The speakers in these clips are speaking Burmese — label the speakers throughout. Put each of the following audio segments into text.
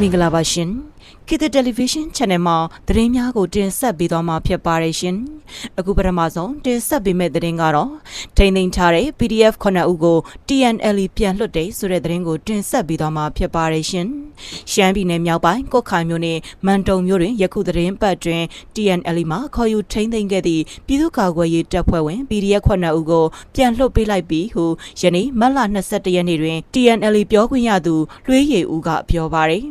Speaker 1: မင်္ဂလာပါရှင်ခေတ်တယ်လီဗီရှင်း channel မှာသတင်းများကိုတင်ဆက်ပေးသွားမှာဖြစ်ပါတယ်ရှင်အခုပထမဆုံးတင်ဆက်ပေးမယ့်သတင်းကတော့ထိန်းသိမ်းထားတဲ့ PDF 9ဦးကို TNL ပြန်လွှတ်တဲ့ဆိုတဲ့သတင်းကိုတင်ဆက်ပေးသွားမှာဖြစ်ပါတယ်ရှင်ရှမ်းပြည်နယ်မြောက်ပိုင်းကုတ်ခိုင်မြို့နယ်မန်တုံမြို့တွင်ယခုသတင်းပတ်တွင် TNL မှာခေါ်ယူထိန်းသိမ်းခဲ့သည့်ပြည်သူ့ကာကွယ်ရေးတပ်ဖွဲ့ဝင် PDF 9ဦးကိုပြန်လွှတ်ပေးလိုက်ပြီးဟုယနေ့မတ်လ22ရက်နေ့တွင် TNL ပြောခွင့်ရသူလွှေးရည်ဦးကပြောပါတယ်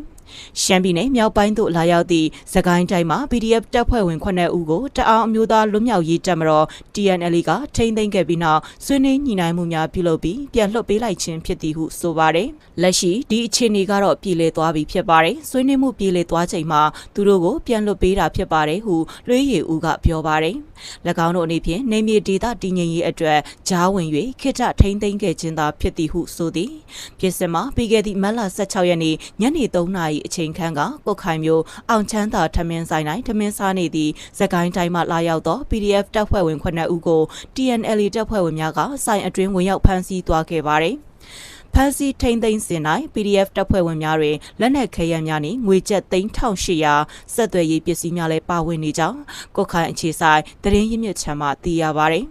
Speaker 1: ရှမ်းပြည်နယ်မြောက်ပိုင်းသို့လာရောက်သည့်သကိုင်းတိုင်းမှာ PDF တပ်ဖွဲ့ဝင်9ဦးကိုတအောင်အမျိုးသားလွတ်မြောက်ရေးတပ်မတော် TNL ကထိန်းသိမ်းခဲ့ပြီးနောက်ဆွေးနွေးညှိနှိုင်းမှုများပြုလုပ်ပြီးပြန်လွှတ်ပေးလိုက်ခြင်းဖြစ်သည်ဟုဆိုပါတယ်။လက်ရှိဒီအခြေအနေကတော့ပြည်လည်သွားပြီဖြစ်ပါတယ်။ဆွေးနွေးမှုပြည်လည်သွားချိန်မှာသူတို့ကိုပြန်လွှတ်ပေးတာဖြစ်ပါတယ်ဟုလွှေးရည်ဦးကပြောပါတယ်။၎ င်းတို့အနေဖြင့်နေမြေဒေသတည်ငြိမ်ရေးအတွက်ဂျားဝင်၍ခိတထိန်းသိမ်းခဲ့ခြင်းသာဖြစ်သည်ဟုဆိုသည်။ဖြစ်စမှာပြီးခဲ့သည့်မတ်လ16ရက်နေ့ညနေ3နာရီအချိန်ခန့်ကကုတ်ခိုင်မျိုးအောင်ချမ်းသာထမင်းဆိုင်တိုင်းထမင်းစားနေသည့်သကိုင်းတိုင်းမှလာရောက်သော PDF တပ်ဖွဲ့ဝင်9ဦးကို TNL တပ်ဖွဲ့ဝင်များကဆိုင်အတွင်းဝင်ရောက်ဖမ်းဆီးသွားခဲ့ပါတယ်။ ဖမ်းဆီးထိန်းသိမ်းစဉ်၌ PDF တပ်ဖွဲ့ဝင်များတွင်လက်နက်ခဲယမ်းများနှင့်ငွေကျပ်3800ဆက်သွယ်ရေးပစ္စည်းများလည်းပါဝင်နေကြောင်းကုတ်ခိုင်အခြေဆိုင်သတင်းရင်းမြစ်ချမ်းမှသိရပါသည်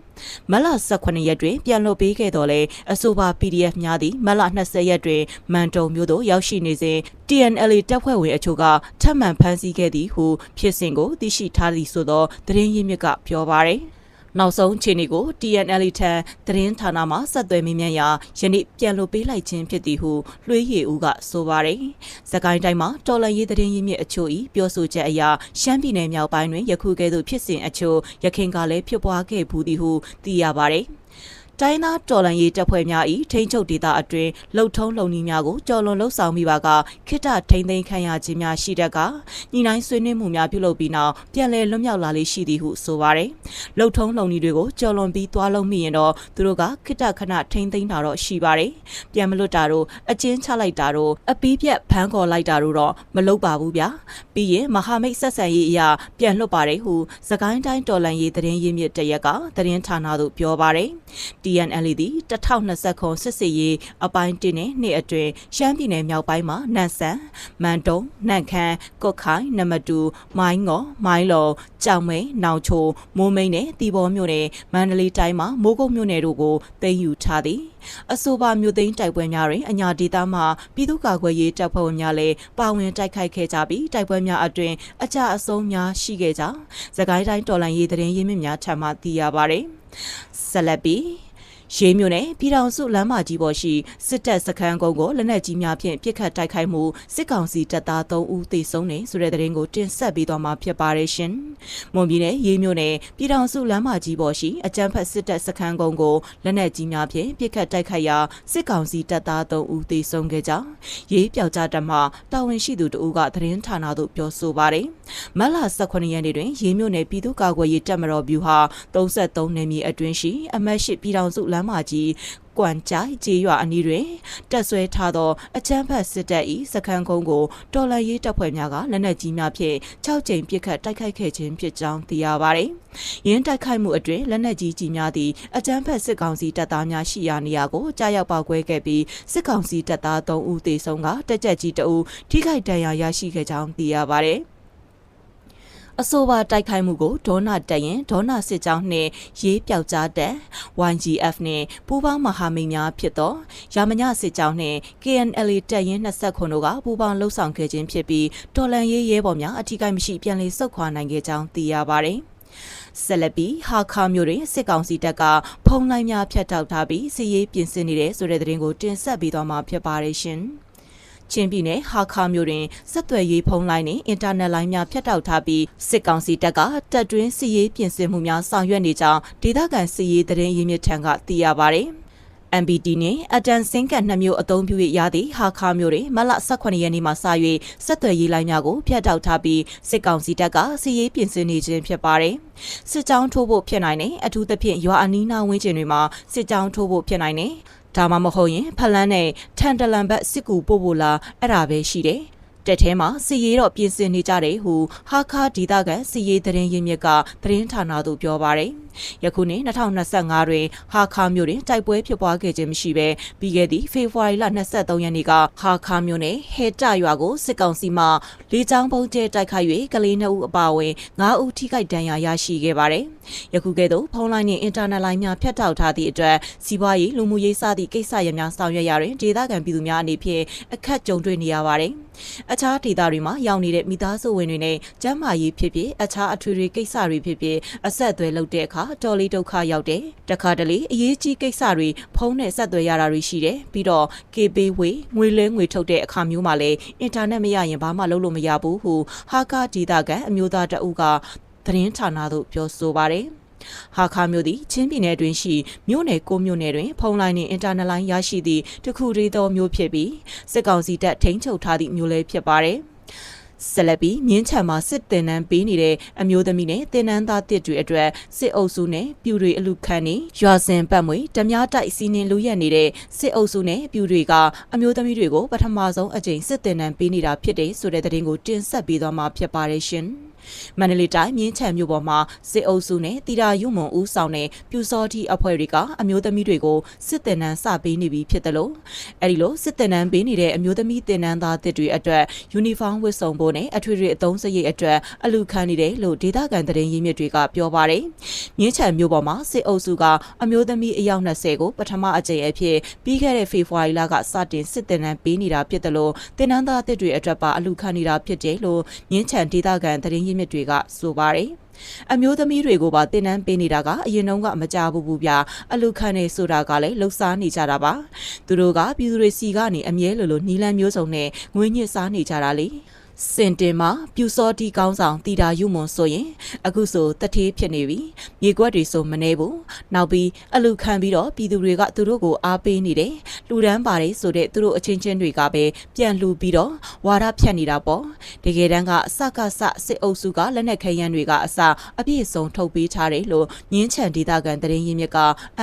Speaker 1: မလ18ရက်တွင်ပြန်လွှတ်ပေးခဲ့တော်လဲအဆိုပါ PDF များသည်မလ20ရက်တွင်မန်တုံမြို့သို့ရောက်ရှိနေစဉ် TNL တပ်ဖွဲ့ဝင်အချို့ကထပ်မံဖမ်းဆီးခဲ့သည်ဟုဖြစ်စဉ်ကိုသိရှိထားသည်ဆိုသောသတင်းရင်းမြစ်ကပြောပါရယ် နောက်ဆုံးခြေနေကို TNL ထံသတင်းဌာနမှဆက်သွယ်မေးမြန်းရာယနေ့ပြန်လွှတ်ပေးလိုက်ခြင်းဖြစ်သည်ဟုလွှေးရည်ဦးကဆိုပါတယ်။စကိုင်းတိုင်းမှာတော်လန်ရေးသတင်းရင်းမြစ်အချို့၏ပြောဆိုချက်အရရှမ်းပြည်နယ်မြောက်ပိုင်းတွင်ယခုကဲ့သို့ဖြစ်စဉ်အချို့ရခိုင်ကလည်းဖြစ်ပွားခဲ့ဘူးသည်ဟုသိရပါတယ်။ တိုင်းသားတော်လန်ရေးတပ်ဖွဲ့များ၏ထိန်းချုပ်ဒေသအတွင်းလှုပ်ထုံးလုံနည်းများကိုကြော်လွန်လှုပ်ဆောင်မိပါကခိတထိန်းသိမ်းခံရခြင်းများရှိတတ်ကညီနိုင်ဆွေးနွေးမှုများပြုလုပ်ပြီးနောက်ပြန်လည်လွတ်မြောက်လာလေးရှိသည်ဟုဆိုပါရယ်လှုပ်ထုံးလုံနည်းတွေကိုကြော်လွန်ပြီးသွားလုံးမိရင်တော့သူတို့ကခိတခဏထိန်းသိမ်းတာတော့ရှိပါတယ်ပြန်မလွတ်တာတော့အကျဉ်းချလိုက်တာတော့အပီးပြက်ဖမ်းခေါ်လိုက်တာတော့မလုပ်ပါဘူးဗျာပြီးရင်မဟာမိတ်ဆက်ဆံရေးအရာပြန်လွတ်ပါတယ်ဟုသကိုင်းတိုင်းတော်လန်ရေးသတင်းရင်းမြစ်တရက်ကသတင်းဌာနသို့ပြောပါတယ် TNL သည်2020ခုစစ်စေးရေးအပိုင်း1နဲ့နှစ်အတွင်းရှမ်းပြည်နယ်မြောက်ပိုင်းမှာနန်ဆန်မန်တုံနန့်ခမ်းကုတ်ခိုင်နမတူမိုင်းငေါ်မိုင်းလော်ကြောင်မဲနောင်ချိုမိုးမိန်နဲ့တီဘောမြို့နယ်မန္တလေးတိုင်းမှာမိုးကုတ်မြို့နယ်တို့ကိုသိမ်းယူထားသည်အဆိုပါမြို့သိမ်းတိုက်ပွဲများတွင်အညာဒေသမှပြည်သူ့ကာကွယ်ရေးတပ်ဖွဲ့ဝင်များလည်းပါဝင်တိုက်ခိုက်ခဲ့ကြပြီးတိုက်ပွဲများအတွင်အကြအဆုံးများရှိခဲ့ကြသခိုင်းတိုင်းတော်လန်ရေးသတင်းရင်းမြစ်များထံမှသိရပါသည်ဆက်လက်ပြီး ရေးမြို့နယ်ပြည်ထောင်စုလမ်းမကြီးပေါ်ရှိစစ်တပ်စခန်းကုန်းကိုလက်နက်ကြီးများဖြင့်ပစ်ခတ်တိုက်ခိုက်မှုစစ်ကောင်စီတပ်သား3ဦးသေဆုံးတယ်ဆိုတဲ့သတင်းကိုတင်ဆက်ပေးသွားမှာဖြစ်ပါတယ်ရှင်။မွန်ပြည်နယ်ရေးမြို့နယ်ပြည်ထောင်စုလမ်းမကြီးပေါ်ရှိအကြမ်းဖက်စစ်တပ်စခန်းကုန်းကိုလက်နက်ကြီးများဖြင့်ပစ်ခတ်တိုက်ခိုက်ရာစစ်ကောင်စီတပ်သား3ဦးသေဆုံးခဲ့ကြောင်းရေးပြောက်ကြားတပ်မှတာဝန်ရှိသူတဦးကသတင်းဌာနသို့ပြောဆိုပါတယ်။မတ်လ18ရက်နေ့တွင်ရေးမြို့နယ်ပြည်သူ့ကာကွယ်ရေးတပ်မတော်ဗျူဟာ33နယ်မြေအတွင်းရှိအမတ်ရှိပြည်ထောင်စုလမ်းမကြီးကွမ်ကြိုင်ကျေးရွာအနီးတွင်တက်ဆွဲထားသောအချမ်းဖတ်စစ်တပ်၏စခန်းကုန်းကိုတော်လှန်ရေးတပ်ဖွဲ့များကလက်နက်ကြီးများဖြင့်6ကြိမ်ပစ်ခတ်တိုက်ခိုက်ခဲ့ခြင်းဖြစ်ကြောင်းသိရပါသည်။ယင်းတိုက်ခိုက်မှုအတွင်းလက်နက်ကြီးကြီးများသည့်အချမ်းဖတ်စစ်ကောင်စီတပ်သားများရှိရာနေရာကိုကြားရောက်ပေါက်ကွဲခဲ့ပြီးစစ်ကောင်စီတပ်သား3ဦးသေဆုံးကတက်ကြက်ကြီး2ဦးထိခိုက်ဒဏ်ရာရရှိခဲ့ကြောင်းသိရပါသည်။ အဆိုပါတိုက်ခိုက်မှုကိုဒေါနာတက်ရင်ဒေါနာစစ်ကြောင်းနှင့်ရေးပြောက်ကြားတက် YGF နှင့်ပူးပေါင်းမဟာမိတ်များဖြစ်သောရာမညစစ်ကြောင်းနှင့် KNL တက်ရင်29တို့ကပူးပေါင်းလှုပ်ဆောင်ခဲ့ခြင်းဖြစ်ပြီးတော်လန်ရေးရဲဘော်များအထူးကိမရှိပြန်လည်ဆုတ်ခွာနိုင်ခဲ့ကြောင်းသိရပါသည်ဆက်လက်ပြီးဟာခါမျိုးတွင်စစ်ကောင်စီတပ်ကဖုံးလိုင်းများဖျက်တောက်ထားပြီးစီရေးပြင်ဆင်နေတဲ့ဆိုတဲ့သတင်းကိုတင်ဆက်ပေးသွားမှာဖြစ်ပါတယ်ရှင်။ ချင်းပြည်နယ်ဟာခါမြို့တွင်ဆက်သွယ်ရေးဖုန်းလိုင်းနှင့်အင်တာနက်လိုင်းများဖြတ်တောက်ထားပြီးစစ်ကောင်စီတပ်ကတပ်တွင်းစစ်ရေးပြင်ဆင်မှုများဆောင်ရွက်နေကြောင်းဒေသခံစစ်ရေးသတင်းရင်းမြစ်ထံကသိရပါဗျ။ MBD နဲ့အတန်စင်ကတ်နှစ်မျိုးအသုံးပြုရသည့်ဟာခါမျိုးတွင်မလ18ရက်နေ့မှစ၍ဆက်သွယ်ရေးလိုင်းများကိုဖျက်တောက်ထားပြီးစစ်ကောင်စီတပ်ကစီရေးပြင်ဆင်နေခြင်းဖြစ်ပါတယ်။စစ်ကြောင်းထိုးဖို့ဖြစ်နိုင်တယ်အထူးသဖြင့်ရွာအနီးနားဝန်းကျင်တွေမှာစစ်ကြောင်းထိုးဖို့ဖြစ်နိုင်တယ် ဒါမှမဟုတ်ရင်ဖလန်းနဲ့ထန်တလန်ဘတ်စစ်ကူပို့ဖို့လားအဲ့ဒါပဲရှိတယ်တက်ထဲမှာစီရေးတော့ပြင်ဆင်နေကြတယ်ဟုဟာခါဒေတာကန်စီရေးသတင်းရင်းမြစ်ကသတင်းဌာနသို့ပြောပါရယ်။ ယခုနှစ်2025တွင်ဟာခါမြို့တွင်တိုက်ပွဲဖြစ်ပွားခဲ့ခြင်းမရှိဘဲပြီးခဲ့သည့်ဖေဖော်ဝါရီလ23ရက်နေ့ကဟာခါမြို့နယ်ဟဲတရွာကိုစစ်ကောင်စီမှလေကြောင်းပုံကျဲတိုက်ခိုက်၍ကလေး2ဦးအပါအဝင်9ဦးထိခိုက်ဒဏ်ရာရရှိခဲ့ပါတယ်။ယခုကဲ့သို့ဖုန်းလိုင်းနှင့်အင်တာနက်လိုင်းများဖြတ်တောက်ထားသည့်အတွက်စီးပွားရေးလူမှုရေးစသည့်ကိစ္စရပ်များဆောင်ရွက်ရာတွင်ဒေသခံပြည်သူများအနေဖြင့်အခက်ကြုံတွေ့နေရပါတယ်။အခြားဒေသတွေမှာရောက်နေတဲ့မိသားစုဝင်တွေနဲ့ကျန်းမာရေးဖြစ်ဖြစ်အခြားအထွေထွေကိစ္စတွေဖြစ်ဖြစ်အဆက်အသွယ်လုပ်တဲ့အခါတော်လေးဒုက္ခရောက်တယ်။တခါတလေအရေးကြီးကိစ္စတွေဖုန်းနဲ့ဆက်သွယ်ရတာတွေရှိတယ်။ပြီးတော့ KB ဝေငွေလဲငွေထုတ်တဲ့အခါမျိုးမှာလည်းအင်တာနက်မရရင်ဘာမှလုပ်လို့မရဘူးဟုဟာကာဒေတာကန်အမျိုးသားတအုပ်ကသတင်းဌာနသို့ပြောဆိုပါတယ်။ဟာခါမျိုးသည်ချင်းပြည်နယ်တွင်ရှိမြို့နယ်ကိုမြို့နယ်တွင်ဖုန်းလိုင်းနှင့်အင်တာနက်လိုင်းရရှိသည့်တခုတည်းသောမျိုးဖြစ်ပြီးစစ်ကောင်စီတပ်ထိန်းချုပ်ထားသည့်မျိုးလည်းဖြစ်ပါတယ်။ ဆက်လက်ပြီးမြင်းချံမှာစစ်တင်နန်းပေးနေတဲ့အမျိုးသမီးနဲ့တင်နန်းသားတစ်တွေအတွက်စစ်အုပ်စုနဲ့ပြူတွေအလူခံနေရွာစင်ပတ်မွေဓမြတိုက်စီးနှင်လူရက်နေတဲ့စစ်အုပ်စုနဲ့ပြူတွေကအမျိုးသမီးတွေကိုပထမဆုံးအကြိမ်စစ်တင်နန်းပေးနေတာဖြစ်တဲ့ဆိုတဲ့သတင်းကိုတင်ဆက်ပေးသွားမှာဖြစ်ပါတယ်ရှင်။ မန္တလေးတိုင်းမြင်းချံမြို့ပေါ်မှာစစ်အုပ်စုနဲ့တီတာရုံမုံဦးဆောင်တဲ့ပြူစောတိအဖွဲ့တွေကအမျိုးသမီးတွေကိုစစ်တင်နန်းစပေးနေပြီဖြစ်တယ်လို့အဲဒီလိုစစ်တင်နန်းပေးနေတဲ့အမျိုးသမီးတင်နန်းသားတစ်တွေအတွက်ယူနီဖောင်းဝတ်စုံဖို့နဲ့အထွေထွေအသုံးစရိတ်အတွက်အလူခံနေတယ်လို့ဒေသခံသတင်းရင်းမြစ်တွေကပြောပါတယ်မြင်းချံမြို့ပေါ်မှာစစ်အုပ်စုကအမျိုးသမီးအယောက်20ကိုပထမအကြိမ်အဖြစ်ပြီးခဲ့တဲ့ဖေဖော်ဝါရီလကစတင်စစ်တင်နန်းပေးနေတာဖြစ်တယ်လို့တင်နန်းသားတစ်တွေအတွက်ပါအလူခံနေတာဖြစ်တယ်လို့မြင်းချံဒေသခံသတင်းရင်းမြစ်တွေကဆိုပါတယ်အမျိုးသမီးတွေကိုပါတင်နန်းပေးနေတာကအရင်တုန်းကမကြဘူးဘူးဗျအလူခံနေဆိုတာကလည်းလှုပ်ရှားနေကြတာပါသူတို့ကပြည်သူတွေစီကနေအမြဲလိုလိုနီလန်းမျိုးစုံနဲ့ငွေညစ်စားနေကြတာလေ စင်တင်မှာပြူစောတီကောင်းဆောင်တီတာယူမွန်ဆိုရင် အခုဆိုတထေးဖြစ်နေပြီမြေကွက်တွေဆိုမနေဘူးနောက်ပြီးအလူခံပြီးတော့ပြည်သူတွေကသူတို့ကိုအားပေးနေတယ်လူဒန်းပါတယ်ဆိုတဲ့သူတို့အချင်းချင်းတွေကပဲပြန်လူပြီးတော့ဝါဒဖြတ်နေတာပေါ့တကယ်တမ်းကအစကစစစ်အုပ်စုကလက်နက်ခဲယမ်းတွေကအစအပြည့်စုံထုတ်ပေးထားတယ်လို့ညင်းချန်ဒေတာကန်တရင်ရင်းမြစ်က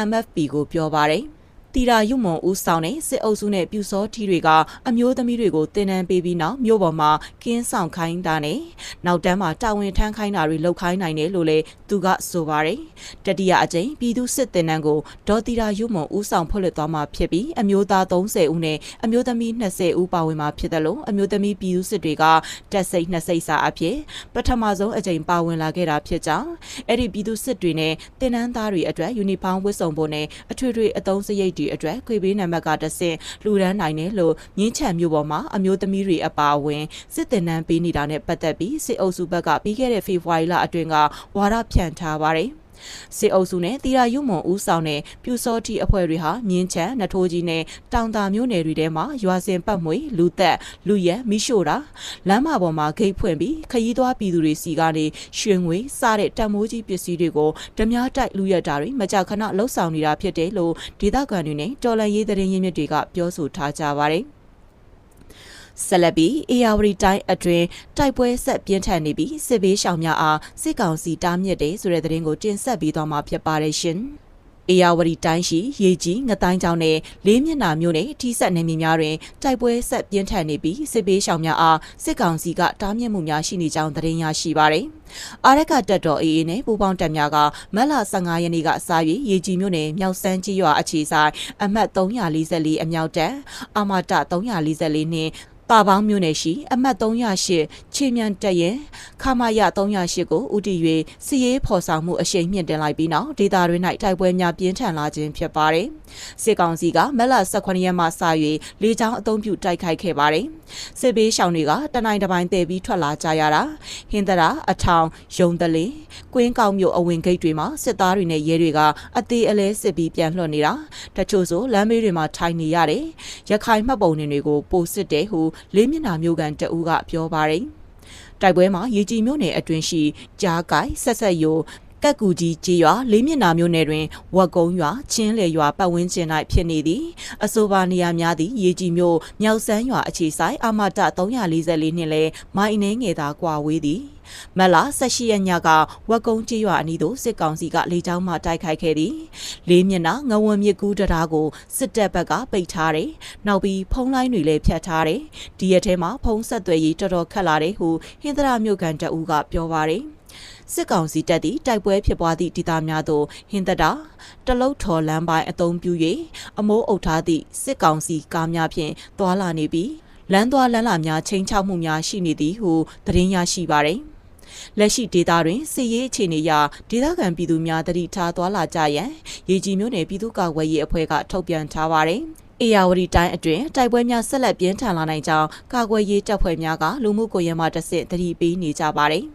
Speaker 1: MFP ကိုပြောပါတယ် တီရာယုံမွန်ဦးဆောင်တဲ့စစ်အုပ်စုနဲ့ပြူစောထီတွေကအမျိုးသမီးတွေကိုတင်နန်းပေးပြီးနောက်မြို့ပေါ်မှာကင်းဆောင်ခိုင်းတာနဲ့နောက်တန်းမှာတာဝန်ထမ်းခိုင်းတာတွေလုပ်ခိုင်းနိုင်တယ်လို့လည်းသူကဆိုပါတယ်တတိယအကြိမ်ပြည်သူစစ်တင်နန်းကိုဒေါ်တီရာယုံမွန်ဦးဆောင်ဖွင့်လှစ်သွားမှာဖြစ်ပြီးအမျိုးသား30ဦးနဲ့အမျိုးသမီး20ဦးပါဝင်မှာဖြစ်တယ်လို့အမျိုးသမီးပြည်သူစစ်တွေကတက်စိတ်နှစ်စိတ်စာအဖြစ်ပထမဆုံးအကြိမ်ပါဝင်လာခဲ့တာဖြစ်ကြောင်းအဲ့ဒီပြည်သူစစ်တွေနဲ့တင်နန်းသားတွေအတွက်ယူနီဖောင်းဝတ်စုံဖို့နဲ့အထွေထွေအသုံးစရိတ်တွေတွေအတွက်ခွေပေးနံပါတ်ကတဆင့်လှူဒန်းနိုင်တယ်လို့မြင်းချံမြို့ပေါ်မှာအမျိုးသမီးတွေအပါအဝင်စစ်တင်နန်းပေးနေတာနဲ့ပတ်သက်ပြီးစစ်အုပ်စုဘက်ကပြီးခဲ့တဲ့ဖေဖော်ဝါရီလအတွင်းကဝါဒဖြန့်ထားပါတယ်။ စစ်အုပ်စုနဲ့တီရာယုံမွန်ဦးဆောင်တဲ့ပြူစောတိအဖွဲ့တွေဟာမြင်းချံနထိုးကြီးနဲ့တောင်တာမျိုးနယ်တွေထဲမှာရွာစင်ပတ်မွေလူသက်လူရဲမိရှို့တာလမ်းမပေါ်မှာဂိတ်ဖွင့်ပြီးခရီးသွားပြည်သူတွေစီကနေရွှေငွေစားတဲ့တံမိုးကြီးပစ္စည်းတွေကိုဓမြတိုက်လူရက်တာတွေမကြာခဏလှုပ်ဆောင်နေတာဖြစ်တယ်လို့ဒေသခံတွေနဲ့တော်လန်ရေးသတင်းရင်းမြစ်တွေကပြောဆိုထားကြပါတယ် ဆက်လက်ပြီးအေယာဝတီတိုင်းအတွင်းတိုက်ပွဲဆက်ပြင်းထန်နေပြီးစစ်ဘေးရှောင်များအားစစ်ကောင်စီတားမြစ်တယ်ဆိုတဲ့သတင်းကိုတင်ဆက်ပေးသွားမှာဖြစ်ပါတယ်ရှင်။အေယာဝတီတိုင်းရှိရေကြီးငတိုင်းကျောင်းနဲ့လေးမျက်နှာမျိုးနဲ့ထိဆက်နေမြေများတွင်တိုက်ပွဲဆက်ပြင်းထန်နေပြီးစစ်ဘေးရှောင်များအားစစ်ကောင်စီကတားမြစ်မှုများရှိနေကြောင်းသတင်းရရှိပါရယ်။အာရကတက်တော်အေးအေးနဲ့ပူပေါင်းတပ်များကမတ်လ15ရက်နေ့ကစ၍ရေကြီးမြို့နယ်မြောက်စမ်းကြီးရွာအခြေဆိုင်အမှတ်344အမြောက်တပ်အာမတ344နှင့် ပါပေါင်းမြို့နယ်ရှိ အမှတ်308ခြေမြန်တက်ရင်ခမာရ308ကိုဥတီ၍စီရေးဖော်ဆောင်မှုအရှိန်မြင့်တင်လိုက်ပြီးနောက်ဒေတာတွင်၌တိုက်ပွဲများပြင်းထန်လာခြင်းဖြစ်ပါတယ်။စစ်ကောင်စီကမက်လ18ရက်မှစ၍လေကြောင်းအုံပြုတိုက်ခိုက်ခဲ့ပါတယ်။စစ်ဘေးရှောင်တွေကတနိုင်တပိုင်းတည်ပြီးထွက်လာကြရတာဟင်းတရာအထောင်ယုံတလင်းကွင်းကောက်မြို့အဝင်ဂိတ်တွေမှာစစ်သားတွေနဲ့ရဲတွေကအသေးအလဲစစ်ပြီးပြန်လွှတ်နေတာတချို့ဆိုလမ်းမေးတွေမှာထိုင်နေရတယ်။ရခိုင်မှတ်ပုံတင်တွေကိုပိုစစ်တယ်ဟုလေးမျက်နှာမျိုးကန်တအူးကပြောပါတယ်။တိုက်ပွဲမှာရေကြီးမြို့နယ်အတွင်းရှိကြားကိုင်ဆက်ဆက်ယို ကက်ကူကြီးကြီးရွာလေးမျက်နှာမျိုးနယ်တွင်ဝက်ကုန်းရွာချင်းလေရွာပတ်ဝန်းကျင်၌ဖြစ်နေသည်အဆိုပါနေရာများသည့်ရေကြီးမြို့မြောက်စမ်းရွာအခြေဆိုင်အာမတ344နှင့်လည်းမိုင်းနှင်းငယ်သာကွာဝေးသည်မက်လာ18ရက်ညကဝက်ကုန်းကြီးရွာအနီးသို့စစ်ကောင်စီကလေကြောင်းမှတိုက်ခိုက်ခဲ့သည်လေးမျက်နှာငဝံမြစ်ကူးတရားကိုစစ်တပ်ဘက်ကပိတ်ထားတယ်နောက်ပြီးဖုံးလိုင်းတွေလည်းဖြတ်ထားတယ်ဒီရက်ထဲမှာဖုံးဆက်သွယ်ရေးတော်တော်ခက်လာတယ်ဟုဟင်္ဒရာမြို့ကန်တအူးကပြောပါတယ် စစ်ကောင်စီတပ်သည့်တိုက်ပွဲဖြစ်ပွားသည့်ဒေသများသို့ဟင်းသက်တာတလုတ်ထော်လမ်းပိုင်းအုံပြု၍အမိုးအုပ်ထားသည့်စစ်ကောင်စီကားများဖြင့်သွာလာနေပြီးလမ်းသွားလမ်းလာများချိန်ချောက်မှုများရှိနေသည်ဟုသတင်းရရှိပါသည်လက်ရှိဒေတာတွင်စစ်ရေးအခြေအနေအရဒေသခံပြည်သူများတတိထားသွာလာကြရန်ရေကြီးမြို့နယ်ပြည်သူ့ကာကွယ်ရေးအဖွဲ့ကထုတ်ပြန်ထားပါတယ်။အေယာဝတီတိုင်းအတွင်းတိုက်ပွဲများဆက်လက်ပြင်းထန်လာနိုင်ကြောင်းကာကွယ်ရေးတပ်ဖွဲ့များကလူမှုကွန်ရက်မှာတဆင့်တတိပေးနေကြပါတယ်။